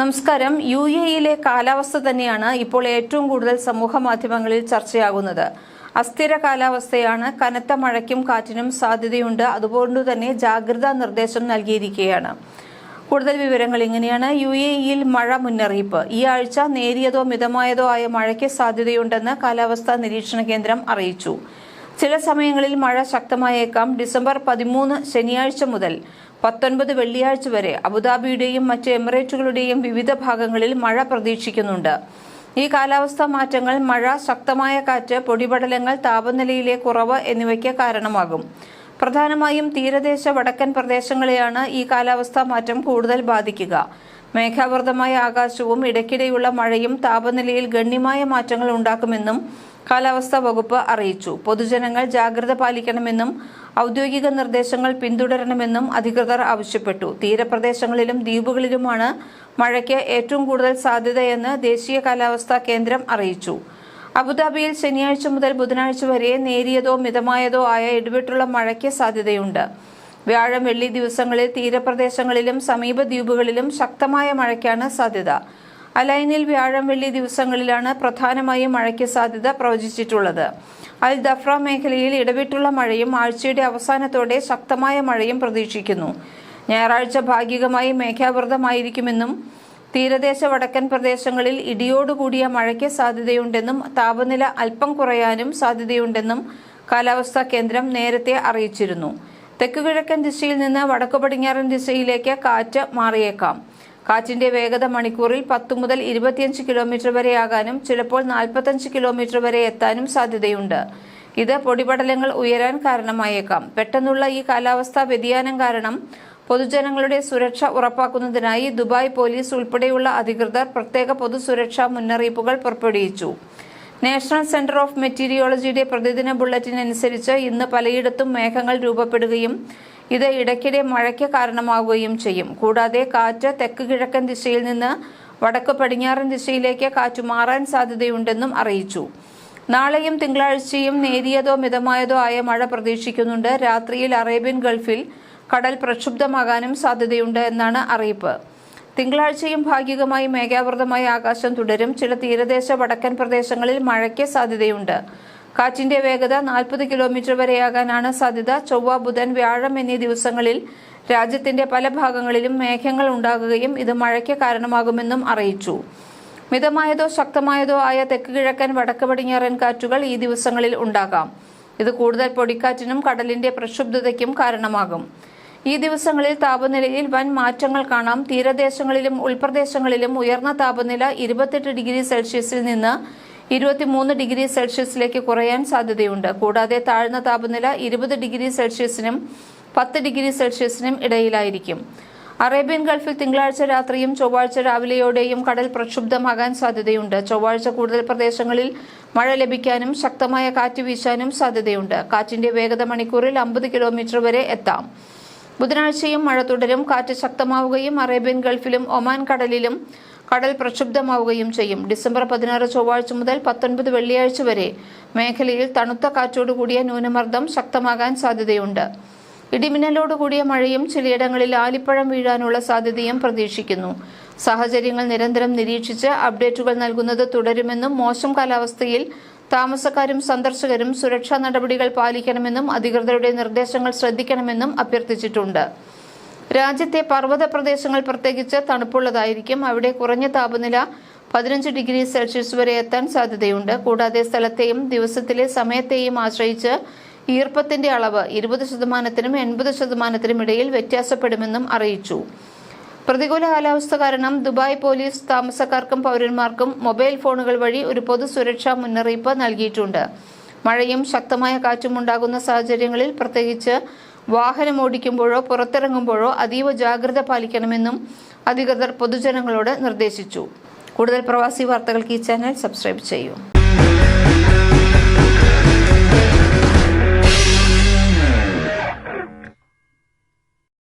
നമസ്കാരം. യു എയിലെ കാലാവസ്ഥ തന്നെയാണ് ഇപ്പോൾ ഏറ്റവും കൂടുതൽ സമൂഹ മാധ്യമങ്ങളിൽ ചർച്ചയാകുന്നത്. അസ്ഥിര കാലാവസ്ഥയാണ്. കനത്ത മഴയ്ക്കും കാറ്റിനും സാധ്യതയുണ്ട്. അതുകൊണ്ട് തന്നെ ജാഗ്രതാ നിർദ്ദേശം നൽകിയിരിക്കുകയാണ്. കൂടുതൽ വിവരങ്ങൾ ഇങ്ങനെയാണ്. യു എ ഇയിൽ മഴ മുന്നറിയിപ്പ്. ഈ ആഴ്ച നേരിയതോ മിതമായതോ ആയ മഴയ്ക്ക് സാധ്യതയുണ്ടെന്ന് കാലാവസ്ഥാ നിരീക്ഷണ കേന്ദ്രം അറിയിച്ചു. ചില സമയങ്ങളിൽ മഴ ശക്തമായേക്കാം. ഡിസംബർ പതിമൂന്ന് ശനിയാഴ്ച മുതൽ പത്തൊൻപത് വെള്ളിയാഴ്ച വരെ അബുദാബിയുടെയും മറ്റ് എമിറേറ്റുകളുടെയും വിവിധ ഭാഗങ്ങളിൽ മഴ പ്രതീക്ഷിക്കുന്നുണ്ട്. ഈ കാലാവസ്ഥാ മാറ്റങ്ങൾ മഴ ശക്തമായ കാറ്റ് പൊടിപടലങ്ങൾ താപനിലയിലെ കുറവ് എന്നിവയ്ക്ക് കാരണമാകും. പ്രധാനമായും തീരദേശ വടക്കൻ പ്രദേശങ്ങളെയാണ് ഈ കാലാവസ്ഥാ മാറ്റം കൂടുതൽ ബാധിക്കുക. മേഘാവൃതമായ ആകാശവും ഇടയ്ക്കിടെയുള്ള മഴയും താപനിലയിൽ ഗണ്യമായ മാറ്റങ്ങൾ ഉണ്ടാക്കുമെന്നും കാലാവസ്ഥാ വകുപ്പ് അറിയിച്ചു. പൊതുജനങ്ങൾ ജാഗ്രത പാലിക്കണമെന്നും ഔദ്യോഗിക നിർദ്ദേശങ്ങൾ പിന്തുടരണമെന്നും അധികൃതർ ആവശ്യപ്പെട്ടു. തീരപ്രദേശങ്ങളിലും ദ്വീപുകളിലുമാണ് മഴയ്ക്ക് ഏറ്റവും കൂടുതൽ സാധ്യതയെന്ന് ദേശീയ കാലാവസ്ഥാ കേന്ദ്രം അറിയിച്ചു. അബുദാബിയിൽ ശനിയാഴ്ച മുതൽ ബുധനാഴ്ച വരെ നേരിയതോ മിതമായതോ ആയ ഇടവിട്ടുള്ള മഴയ്ക്ക് സാധ്യതയുണ്ട്. വ്യാഴം വെള്ളി ദിവസങ്ങളിൽ തീരപ്രദേശങ്ങളിലും സമീപ ദ്വീപുകളിലും ശക്തമായ മഴയ്ക്കാണ് സാധ്യത. അലൈനിൽ വ്യാഴം വെള്ളി ദിവസങ്ങളിലാണ് പ്രധാനമായും മഴയ്ക്ക് സാധ്യത പ്രവചിച്ചിട്ടുള്ളത്. അൽ ദഫ്ര മേഖലയിൽ ഇടവിട്ടുള്ള മഴയും ആഴ്ചയുടെ അവസാനത്തോടെ ശക്തമായ മഴയും പ്രതീക്ഷിക്കുന്നു. ഞായറാഴ്ച ഭാഗികമായി മേഘാവൃതമായിരിക്കുമെന്നും തീരദേശ വടക്കൻ പ്രദേശങ്ങളിൽ ഇടിയോടുകൂടിയ മഴയ്ക്ക് സാധ്യതയുണ്ടെന്നും താപനില അല്പം കുറയാനും സാധ്യതയുണ്ടെന്നും കാലാവസ്ഥാ കേന്ദ്രം നേരത്തെ അറിയിച്ചിരുന്നു. തെക്കുകിഴക്കൻ ദിശയിൽ നിന്ന് വടക്കു പടിഞ്ഞാറൻ ദിശയിലേക്ക് കാറ്റ് മാറിയേക്കാം. കാറ്റിന്റെ വേഗത മണിക്കൂറിൽ പത്ത് മുതൽ ഇരുപത്തിയഞ്ച് കിലോമീറ്റർ വരെയാകാനും ചിലപ്പോൾ നാൽപ്പത്തഞ്ച് കിലോമീറ്റർ വരെ എത്താനും സാധ്യതയുണ്ട്. ഇത് പൊടിപടലങ്ങൾ ഉയരാൻ കാരണമായേക്കാം. പെട്ടെന്നുള്ള ഈ കാലാവസ്ഥാ വ്യതിയാനം കാരണം പൊതുജനങ്ങളുടെ സുരക്ഷ ഉറപ്പാക്കുന്നതിനായി ദുബായ് പോലീസ് ഉൾപ്പെടെയുള്ള അധികൃതർ പ്രത്യേക പൊതുസുരക്ഷാ മുന്നറിയിപ്പുകൾ പുറപ്പെടുവിച്ചു. നാഷണൽ സെന്റർ ഓഫ് മെറ്റീരിയോളജിയുടെ പ്രതിദിന ബുള്ളറ്റിൻ അനുസരിച്ച് ഇന്ന് പലയിടത്തും മേഘങ്ങൾ രൂപപ്പെടുകയും ഇത് ഇടയ്ക്കിടെ മഴയ്ക്ക് കാരണമാവുകയും ചെയ്യും. കൂടാതെ കാറ്റ് തെക്ക് കിഴക്കൻ ദിശയിൽ നിന്ന് വടക്ക് പടിഞ്ഞാറൻ ദിശയിലേക്ക് കാറ്റ് മാറാൻ സാധ്യതയുണ്ടെന്നും അറിയിച്ചു. നാളെയും തിങ്കളാഴ്ചയും നേരിയതോ മിതമായതോ ആയ മഴ പ്രതീക്ഷിക്കുന്നുണ്ട്. രാത്രിയിൽ അറേബ്യൻ ഗൾഫിൽ കടൽ പ്രക്ഷുബ്ധമാകാനും സാധ്യതയുണ്ട് എന്നാണ് അറിയിപ്പ്. തിങ്കളാഴ്ചയും ഭാഗികമായി മേഘാവൃതമായ ആകാശം തുടരും. ചില തീരദേശ വടക്കൻ പ്രദേശങ്ങളിൽ മഴയ്ക്ക് സാധ്യതയുണ്ട്. കാറ്റിന്റെ വേഗത നാൽപ്പത് കിലോമീറ്റർ വരെയാകാനാണ് സാധ്യത. ചൊവ്വ ബുധൻ വ്യാഴം എന്നീ ദിവസങ്ങളിൽ രാജ്യത്തിന്റെ പല ഭാഗങ്ങളിലും മേഘങ്ങൾ ഉണ്ടാകുകയും ഇത് മഴയ്ക്ക് കാരണമാകുമെന്നും അറിയിച്ചു. മിതമായതോ ശക്തമായതോ ആയ തെക്ക് കിഴക്കൻ വടക്ക് പടിഞ്ഞാറൻ കാറ്റുകൾ ഈ ദിവസങ്ങളിൽ ഉണ്ടാകാം. ഇത് കൂടുതൽ പൊടിക്കാറ്റിനും കടലിന്റെ പ്രക്ഷുബ്ധതയ്ക്കും കാരണമാകും. ഈ ദിവസങ്ങളിൽ താപനിലയിൽ വൻ മാറ്റങ്ങൾ കാണാം. തീരദേശങ്ങളിലും ഉൾപ്രദേശങ്ങളിലും ഉയർന്ന താപനില ഇരുപത്തെട്ട് ഡിഗ്രി സെൽഷ്യസിൽ നിന്ന് ഇരുപത്തിമൂന്ന് ഡിഗ്രി സെൽഷ്യസിലേക്ക് കുറയാൻ സാധ്യതയുണ്ട്. കൂടാതെ താഴ്ന്ന താപനില ഇരുപത് ഡിഗ്രി സെൽഷ്യസിനും പത്ത് ഡിഗ്രി സെൽഷ്യസിനും ഇടയിലായിരിക്കും. അറേബ്യൻ ഗൾഫിൽ തിങ്കളാഴ്ച രാത്രിയും ചൊവ്വാഴ്ച രാവിലെയോടെയും കടൽ പ്രക്ഷുബ്ധമാകാൻ സാധ്യതയുണ്ട്. ചൊവ്വാഴ്ച കൂടുതൽ പ്രദേശങ്ങളിൽ മഴ ലഭിക്കാനും ശക്തമായ കാറ്റ് വീശാനും സാധ്യതയുണ്ട്. കാറ്റിന്റെ വേഗത മണിക്കൂറിൽ അമ്പത് കിലോമീറ്റർ വരെ എത്താം. ബുധനാഴ്ചയും മഴ തുടരും. കാറ്റ് ശക്തമാവുകയും അറേബ്യൻ ഗൾഫിലും ഒമാൻ കടലിലും കടൽ പ്രക്ഷുബ്ധമാവുകയും ചെയ്യും. ഡിസംബർ പതിനാറ് ചൊവ്വാഴ്ച മുതൽ പത്തൊൻപത് വെള്ളിയാഴ്ച വരെ മേഖലയിൽ തണുത്ത കാറ്റോടുകൂടിയ ന്യൂനമർദ്ദം ശക്തമാകാൻ സാധ്യതയുണ്ട്. ഇടിമിന്നലോടുകൂടിയ മഴയും ചിലയിടങ്ങളിൽ ആലിപ്പഴം വീഴാനുള്ള സാധ്യതയും പ്രതീക്ഷിക്കുന്നു. സാഹചര്യങ്ങൾ നിരന്തരം നിരീക്ഷിച്ച് അപ്ഡേറ്റുകൾ നൽകുന്നത് തുടരുമെന്നും മോശം കാലാവസ്ഥയിൽ താമസക്കാരും സന്ദർശകരും സുരക്ഷാ നടപടികൾ പാലിക്കണമെന്നും അധികൃതരുടെ നിർദ്ദേശങ്ങൾ ശ്രദ്ധിക്കണമെന്നും അഭ്യർത്ഥിച്ചിട്ടുണ്ട്. രാജ്യത്തെ പർവത പ്രദേശങ്ങൾ പ്രത്യേകിച്ച് തണുപ്പുള്ളതായിരിക്കും. അവിടെ കുറഞ്ഞ താപനില പതിനഞ്ച് ഡിഗ്രി സെൽഷ്യസ് വരെ എത്താൻ സാധ്യതയുണ്ട്. കൂടാതെ സ്ഥലത്തെയും ദിവസത്തിലെ സമയത്തെയും ആശ്രയിച്ച് ഈർപ്പത്തിന്റെ അളവ് ഇരുപത് ശതമാനത്തിനും എൺപത് ശതമാനത്തിനും ഇടയിൽ വ്യത്യാസപ്പെടുമെന്നും അറിയിച്ചു. പ്രതികൂല കാലാവസ്ഥ കാരണം ദുബായ് പോലീസ് താമസക്കാർക്കും പൗരന്മാർക്കും മൊബൈൽ ഫോണുകൾ വഴി ഒരു പൊതു സുരക്ഷാ മുന്നറിയിപ്പ് നൽകിയിട്ടുണ്ട്. മഴയും ശക്തമായ കാറ്റും ഉണ്ടാകുന്ന സാഹചര്യങ്ങളിൽ പ്രത്യേകിച്ച് വാഹനം ഓടിക്കുമ്പോഴോ പുറത്തിറങ്ങുമ്പോഴോ അതീവ ജാഗ്രത പാലിക്കണമെന്നും അധികൃതർ പൊതുജനങ്ങളോട് നിർദ്ദേശിച്ചു. കൂടുതൽ പ്രവാസി വാർത്തകൾക്ക് ഈ ചാനൽ സബ്സ്ക്രൈബ് ചെയ്യൂ.